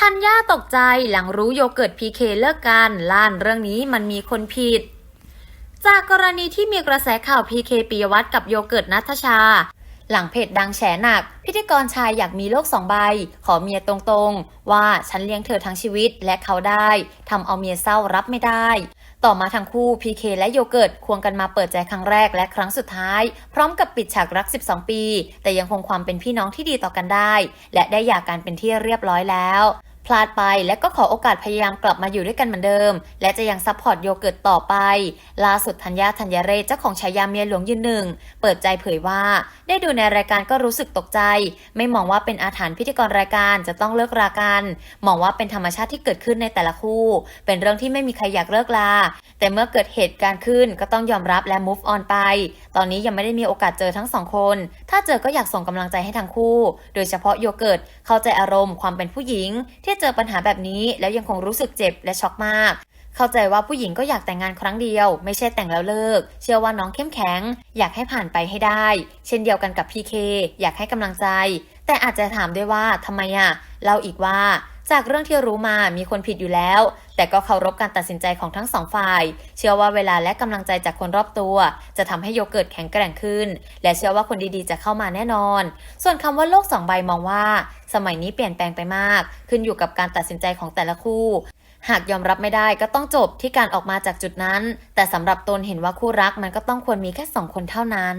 ธัญญาตกใจหลังรู้โยเกิร์ตพีเคเลิกกันล้านเรื่องนี้มันมีคนผิด จากกรณีที่มีกระแสข่าวพีเคปิยวัฒน์กับโยเกิร์ตนัทชา หลังเพจดังแฉหนัก พิธีกรชายอยากมีโลกสองใบ ขอเมียตรงๆ ว่าฉันเลี้ยงเธอทั้งชีวิตและเขาได้ทำเอาเมียเศร้ารับไม่ได้ ต่อมาทั้งคู่พีเคและโยเกิร์ตควงกันมาเปิดใจครั้งแรกและครั้งสุดท้าย พร้อมกับปิดฉากรัก 12 ปี แต่ยังคงความเป็นพี่น้องที่ดีต่อกันได้ และได้หย่ากันเป็นที่เรียบร้อยแล้ว พลาดไปและก็ขอโอกาสพยายามกลับมาอยู่ด้วยกันเหมือนเดิม และจะยังซัพพอร์ตโยเกิร์ตต่อไป ล่าสุดธัญญาธัญเรศเจ้าของฉายาเมียหลวงยืนหนึ่ง เปิดใจเผยว่า ได้ดูในรายการก็รู้สึกตกใจ ไม่มองว่าเป็นอาถรรพ์พิธีกรรายการจะต้องเลิกรากัน มองว่าเป็นธรรมชาติที่เกิดขึ้นในแต่ละคู่ เป็นเรื่องที่ไม่มีใครอยากเลิกลา แต่เมื่อเกิดเหตุการณ์ขึ้นก็ต้องยอมรับและ move on ไป ตอนนี้ยังไม่ได้มีโอกาสเจอทั้งสองคน ถ้าเจอก็อยากส่งกำลังใจให้ทั้งคู่ โดยเฉพาะโยเกิร์ตเข้าใจอารมณ์ความเป็นผู้หญิงที่เจอปัญหาแบบนี้ แล้วยังคงรู้สึกเจ็บและช็อกมาก เข้าใจว่าผู้หญิงก็อยากแต่งงานครั้งเดียว ไม่ใช่แต่งแล้วเลิก เชื่อว่าน้องเข้มแข็ง อยากให้ผ่านไปให้ได้ เช่นเดียวกันกับพีเคอยากให้กำลังใจ แต่อาจจะถามด้วยว่าทำไมอะเล่าอีกว่า จากเรื่องที่รู้มามีคนผิดอยู่แล้ว แต่ก็เคารพการตัดสินใจของทั้งสองฝ่าย เชื่อว่าเวลาและกำลังใจจากคนรอบตัว จะทำให้โยเกิร์ตแข็งแกร่งขึ้น และเชื่อว่าคนดีๆจะเข้ามาแน่นอน ส่วนคำว่าโลกสองใบมองว่า สมัยนี้เปลี่ยนแปลงไปมาก ขึ้นอยู่กับการตัดสินใจของแต่ละคู่หากยอมรับไม่ได้ก็ต้องจบที่การออกมาจากจุดนั้น แต่สำหรับตนเห็นว่าคู่รักมันก็ต้องควรมีแค่สองคนเท่านั้น